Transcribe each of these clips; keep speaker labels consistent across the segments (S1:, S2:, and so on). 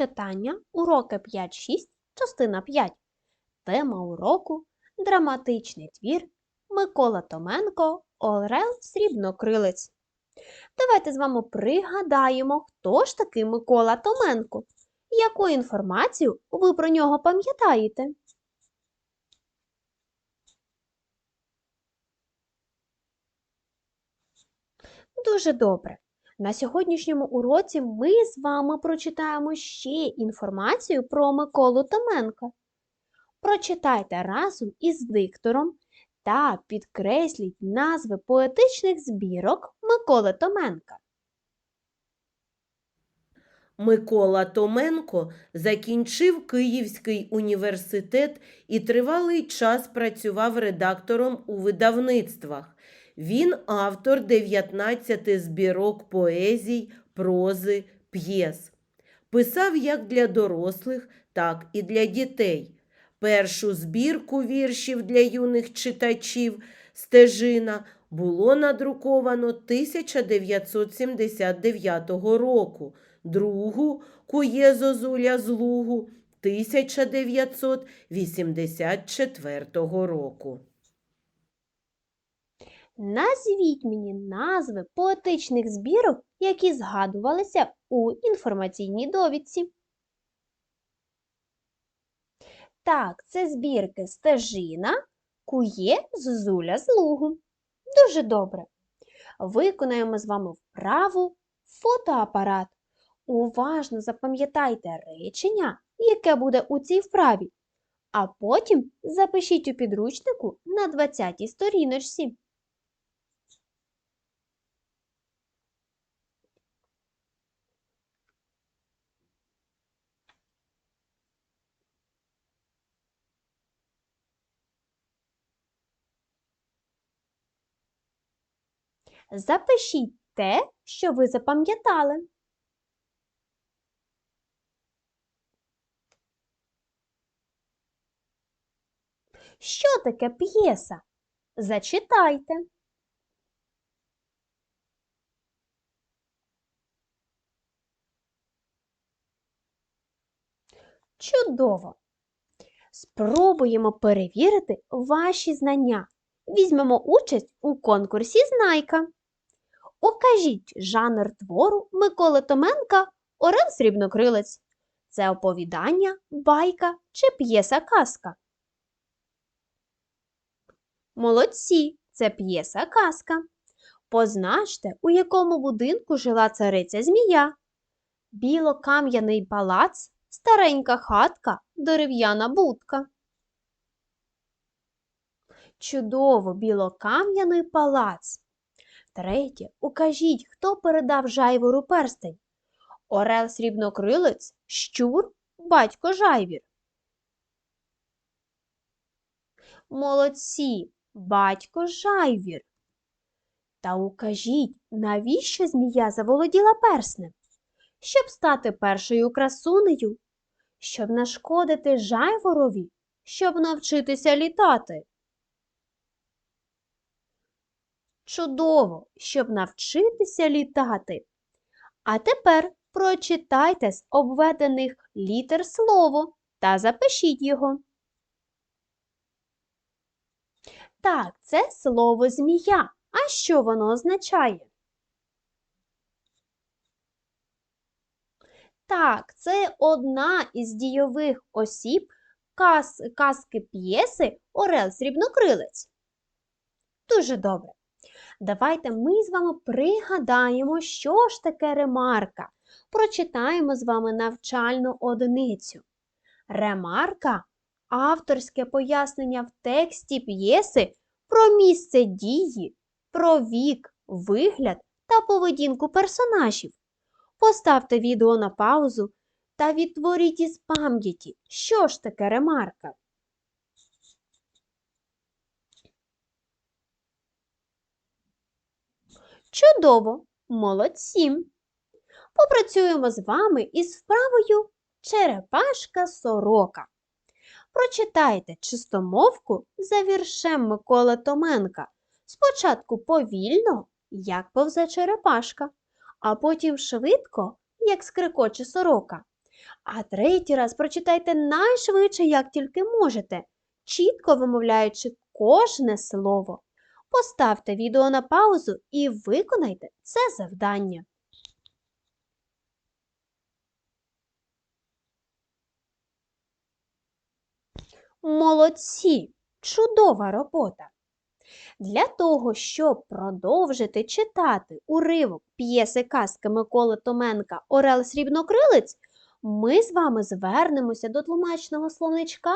S1: Читання уроки 5-6, частина 5. Тема уроку Драматичний твір Микола Томенко Орел Срібнокрилець. Давайте з вами пригадаємо, хто ж такий Микола Томенко. Яку інформацію ви про нього пам'ятаєте? Дуже добре. На сьогоднішньому уроці ми з вами прочитаємо ще інформацію про Миколу Томенка. Прочитайте разом із диктором та підкресліть назви поетичних збірок Миколи Томенка.
S2: Микола Томенко закінчив Київський університет і тривалий час працював редактором у видавництвах. Він автор 19 збірок поезій, прози, п'єс. Писав як для дорослих, так і для дітей. Першу збірку віршів для юних читачів Стежина було надруковано 1979 року, другу Кує Зозуля з Лугу 1984 року.
S1: Назвіть мені назви поетичних збірок, які згадувалися у інформаційній довідці. Так, це збірки Стежина, Кує, Зозуля з Лугу. Дуже добре. Виконаємо з вами вправу фотоапарат. Уважно запам'ятайте речення, яке буде у цій вправі, а потім запишіть у підручнику на 20-й сторіночці. Запишіть те, що ви запам'ятали. Що таке п'єса? Зачитайте. Чудово! Спробуємо перевірити ваші знання. Візьмемо участь у конкурсі Знайка. Укажіть жанр твору Миколи Томенка Орел Срібнокрилець. Це оповідання, байка чи п'єса казка. Молодці, це п'єса казка. Позначте, у якому будинку жила цариця Змія. Білокам'яний палац, старенька хатка, дерев'яна будка. Чудово білокам'яний палац. Третє. Укажіть, хто передав жайвору перстень. Орел срібнокрилець, щур, батько жайвір. Молодці, батько жайвір. Та укажіть, навіщо змія заволоділа перснем? Щоб стати першою красунею, щоб нашкодити жайворові, щоб навчитися літати. Чудово, щоб навчитися літати. А тепер прочитайте з обведених літер слово та запишіть його. Так, це слово змія. А що воно означає? Так, це одна із дійових осіб каз, казки п'єси Орел Срібнокрилець. Дуже добре. Давайте ми з вами пригадаємо, що ж таке ремарка. Прочитаємо з вами навчальну одиницю. Ремарка авторське пояснення в тексті п'єси про місце дії, про вік, вигляд та поведінку персонажів. Поставте відео на паузу та відтворіть із пам'яті, що ж таке ремарка. Чудово! Молодці! Попрацюємо з вами із вправою Черепашка сорока. Прочитайте чистомовку за віршем Миколи Томенка. Спочатку повільно, як повзе черепашка, а потім швидко, як скрикоче сорока. А третій раз прочитайте найшвидше, як тільки можете, чітко вимовляючи кожне слово. Поставте відео на паузу і виконайте це завдання. Молодці! Чудова робота! Для того, щоб продовжити читати уривок п'єси казки Миколи Томенка Орел Срібнокрилець, ми з вами звернемося до тлумачного словничка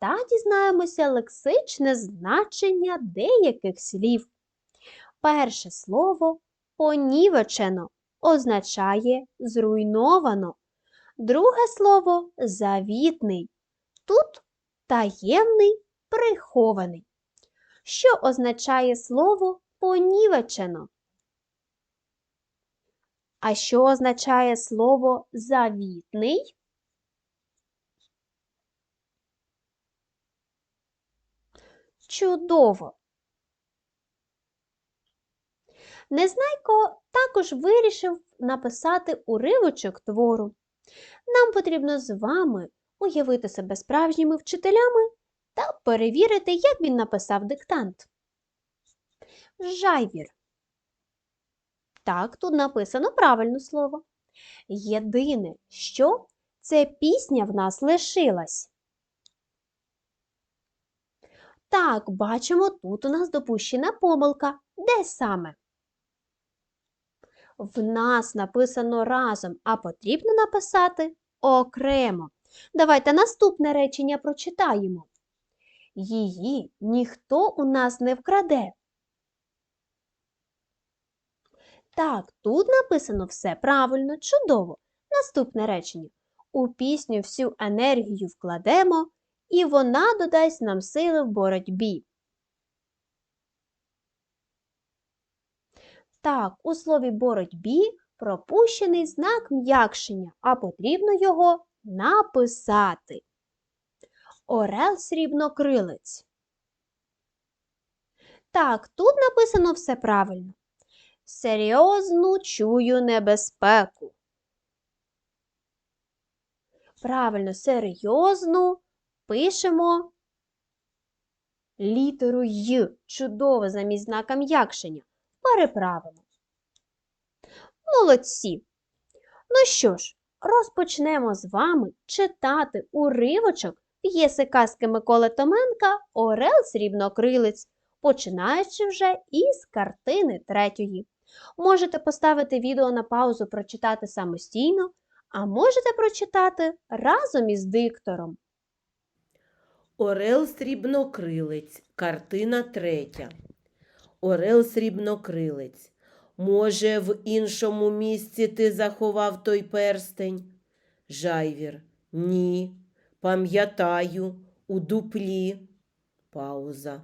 S1: та дізнаємося лексичне значення деяких слів. Перше слово понівечено означає зруйновано. Друге слово завітний. Тут таємний прихований. Що означає слово понівечено? А що означає слово завітний? Чудово! Незнайко також вирішив написати уривочок твору. Нам потрібно з вами уявити себе справжніми вчителями та перевірити, як він написав диктант. Жайвір. Так, тут написано правильне слово. Єдине, що це пісня в нас лишилась. Так, бачимо, тут у нас допущена помилка. Де саме? В нас написано разом, а потрібно написати окремо. Давайте наступне речення прочитаємо. Її ніхто у нас не вкраде. Так, тут написано все правильно, чудово. Наступне речення. У пісню всю енергію вкладемо, і вона додасть нам сили в боротьбі. Так, у слові боротьбі пропущений знак м'якшення, а потрібно його написати. Орел срібнокрилець. Так, тут написано все правильно. Серйозну чую небезпеку. Правильно, серйозну пишемо літеру Й. Чудово замість знака м'якшення. Переправимо. Молодці! Ну що ж, розпочнемо з вами читати уривочок п'єси казки Миколи Томенка Орел Срібнокрилець, починаючи вже із картини третьої. Можете поставити відео на паузу прочитати самостійно, а можете прочитати разом із диктором.
S2: Орел срібнокрилець, картина третя. Орел срібнокрилець. Може, в іншому місці ти заховав той перстень? Жайвір. Ні. Пам'ятаю, у дуплі. Пауза.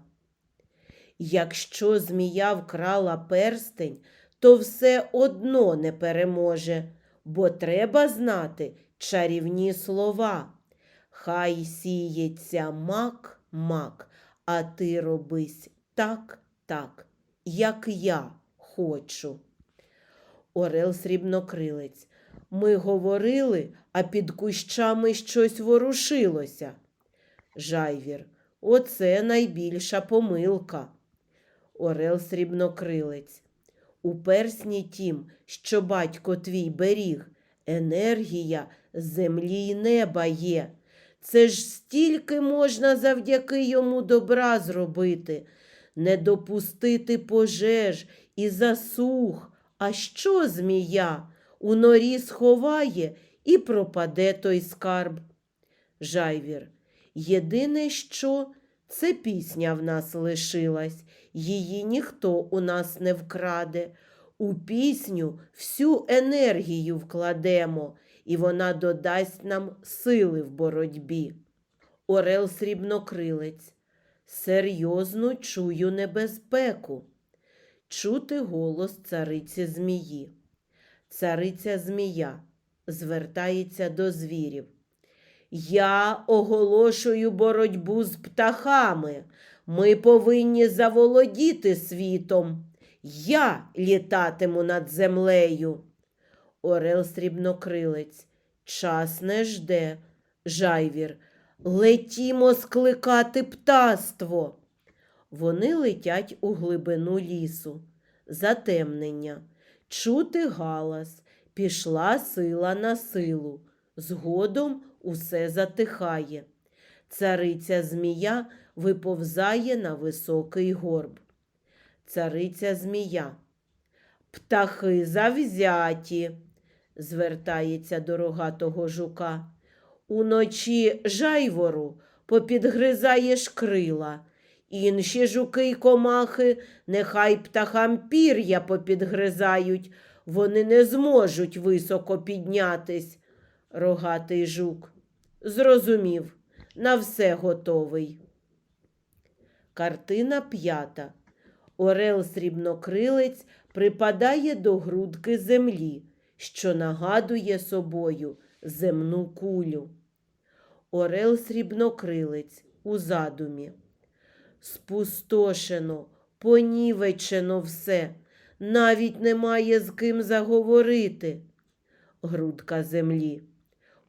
S2: Якщо змія вкрала перстень, то все одно не переможе, бо треба знати чарівні слова. Хай сіється мак, мак, а ти робись так, так, як я хочу. Орел срібнокрилець. Ми говорили, а під кущами щось ворушилося. Жайвір. Оце найбільша помилка. Орел срібнокрилець. У персні тім, що батько твій беріг, енергія землі й неба є. Це ж стільки можна завдяки йому добра зробити, не допустити пожеж і засух. А що змія? У норі сховає і пропаде той скарб. Жайвір. Єдине, що це пісня в нас лишилась, її ніхто у нас не вкраде. У пісню всю енергію вкладемо, і вона додасть нам сили в боротьбі. Орел срібнокрилець. Серйозно чую небезпеку. Чути голос цариці змії. Цариця змія звертається до звірів. Я оголошую боротьбу з птахами. Ми повинні заволодіти світом. Я літатиму над землею. Орел срібнокрилець. Час не жде. Жайвір. Летімо скликати птаство. Вони летять у глибину лісу. Затемнення. Чути галас. Пішла сила на силу. Згодом усе затихає. Цариця змія виповзає на високий горб. Цариця змія. Птахи завзяті, звертається до рогатого жука. Уночі жайвору попідгризаєш крила. Інші жуки й комахи нехай птахам пір'я попідгризають, вони не зможуть високо піднятись. Рогатий жук. Зрозумів, на все готовий. Картина п'ята. Орел срібнокрилець припадає до грудки землі, що нагадує собою земну кулю. Орел срібнокрилець у задумі. Спустошено, понівечено все, навіть немає з ким заговорити. Грудка землі.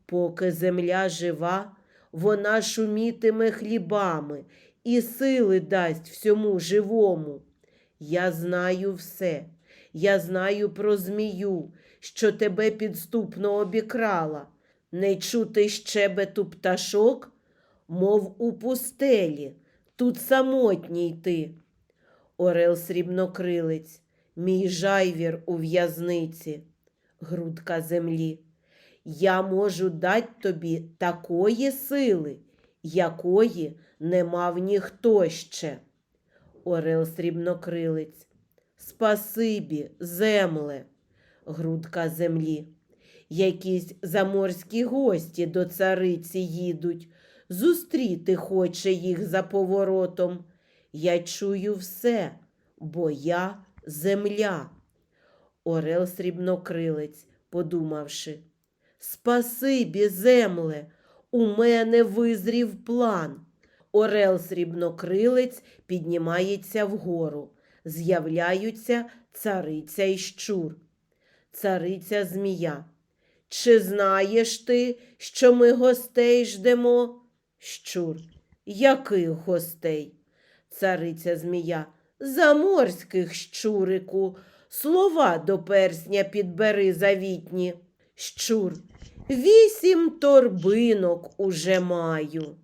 S2: Поки земля жива, вона шумітиме хлібами і сили дасть всьому живому. Я знаю все. Я знаю про змію, що тебе підступно обікрала. Не чути щебету пташок, мов у пустелі, тут самотній ти. Орел срібнокрилець, мій жайвір у в'язниці, грудка землі. Я можу дать тобі такої сили, якої не мав ніхто ще. Орел срібнокрилець. Спасибі, земле, грудка землі. Якісь заморські гості до цариці їдуть, зустріти хоче їх за поворотом. Я чую все, бо я земля. Орел срібнокрилець, подумавши. Спасибі, земле, у мене визрів план. Орел срібнокрилець піднімається вгору. З'являються цариця і щур. Цариця змія. Чи знаєш ти, що ми гостей ждемо? Щур. Яких гостей? Цариця змія. Заморських щурику. Слова до персня підбери завітні. Щур. Вісім торбинок уже маю.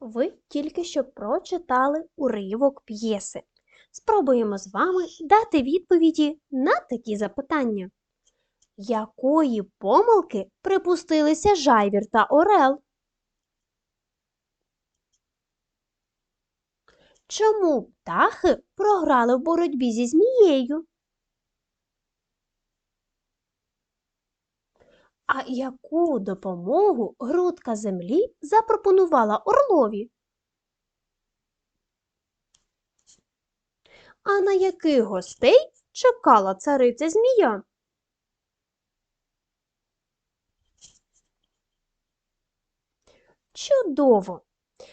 S1: Ви тільки що прочитали уривок п'єси. Спробуємо з вами дати відповіді на такі запитання. Якої помилки припустилися Жайвір та Орел? Чому птахи програли в боротьбі зі змією? А яку допомогу грудка землі запропонувала Орлові? А на яких гостей чекала цариця змія? Чудово!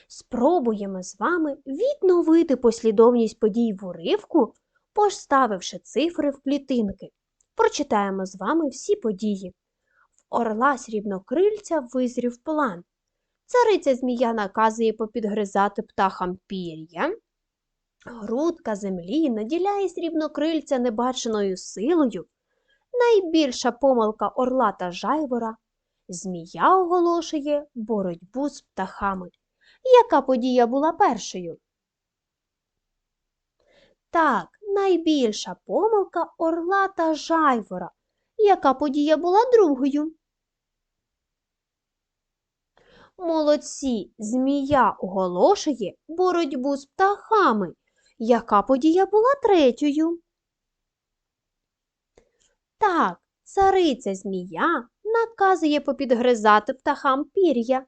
S1: Спробуємо з вами відновити послідовність подій в уривку, поставивши цифри в клітинки. Прочитаємо з вами всі події. В орла срібнокрильця визрів план. Цариця змія наказує попідгризати птахам пір'я. Грудка землі наділяє срібнокрильця небаченою силою. Найбільша помилка орла та жайвора змія оголошує боротьбу з птахами. Яка подія була першою? Так, найбільша помилка орла та жайвора. Яка подія була другою? Молодці, змія оголошує боротьбу з птахами. Яка подія була третьою? Так, цариця змія наказує попідгризати птахам пір'я.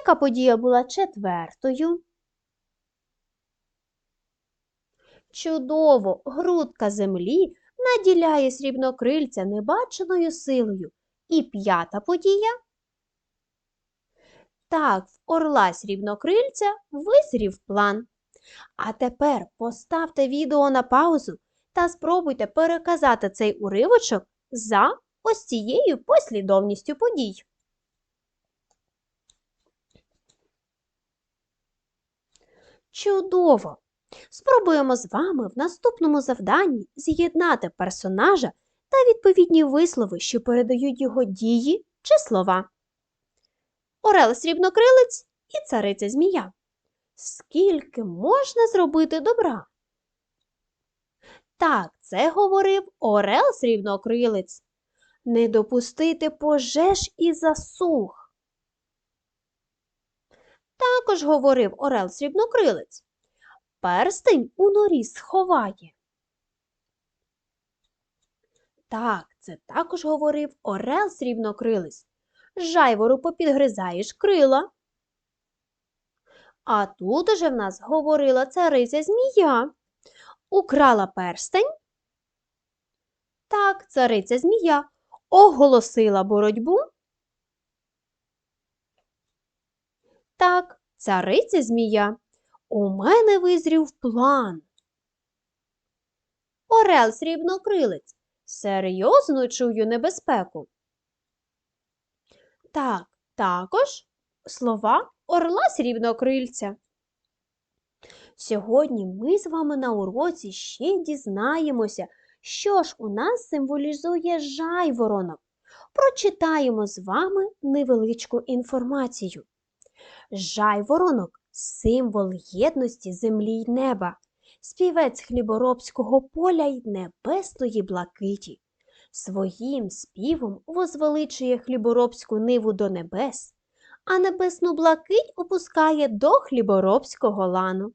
S1: Яка подія була четвертою? Чудово, грудка землі наділяє срібнокрильця небаченою силою. І п'ята подія? Так, в орла срібнокрильця визрів план. А тепер поставте відео на паузу та спробуйте переказати цей уривочок за ось цією послідовністю подій. Чудово! Спробуємо з вами в наступному завданні з'єднати персонажа та відповідні вислови, що передають його дії чи слова. Орел срібнокрилець і цариця змія. Скільки можна зробити добра? Так, це говорив Орел срібнокрилець. Не допустити пожеж і засух. Також говорив Орел срібнокрилець. Перстень у норі сховає. Так, це також говорив Орел срібнокрилець. Жайвору попідгризаєш крила. А тут уже в нас говорила цариця змія. Украла перстень. Так, цариця змія оголосила боротьбу. Так, цариця змія. У мене визрів план. Орел срібнокрилець. Серйозно чую небезпеку. Так, також слова орла срібнокрильця. Сьогодні ми з вами на уроці ще дізнаємося, що ж у нас символізує жайворонок. Прочитаємо з вами невеличку інформацію. Жайворонок символ єдності землі й неба, співець хліборобського поля й небесної блакиті. Своїм співом возвеличує хліборобську ниву до небес, а небесну блакить опускає до хліборобського лану.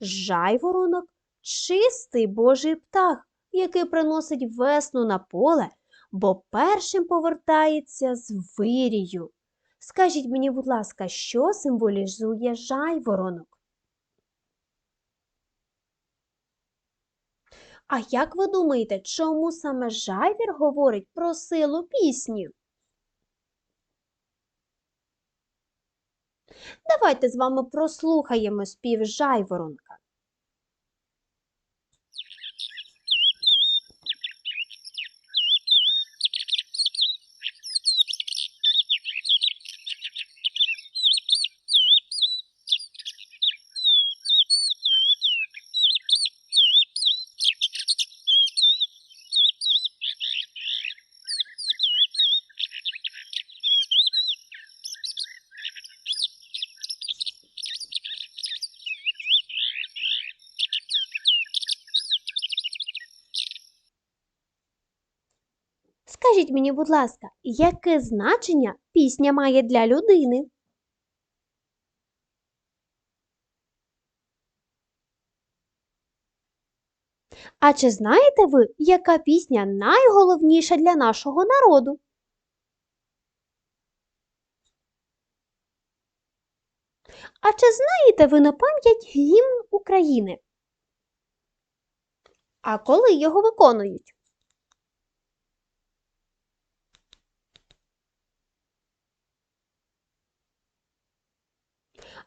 S1: Жайворонок чистий божий птах, який приносить весну на поле, бо першим повертається з вирію. Скажіть мені, будь ласка, що символізує жайворонок? А як ви думаєте, чому саме жайвір говорить про силу пісні? Давайте з вами прослухаємо спів жайворонка. Скажіть мені, будь ласка, яке значення пісня має для людини? А чи знаєте ви, яка пісня найголовніша для нашого народу? А чи знаєте ви на пам'ять гімн України? А коли його виконують?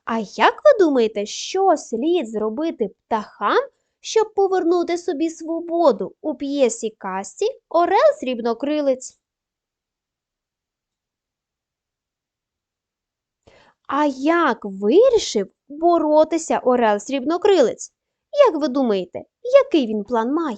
S1: А як ви думаєте, що слід зробити птахам, щоб повернути собі свободу у п'єсі касті Орел Срібнокрилець? А як вирішив боротися Орел Срібнокрилець? Як ви думаєте, який він план має?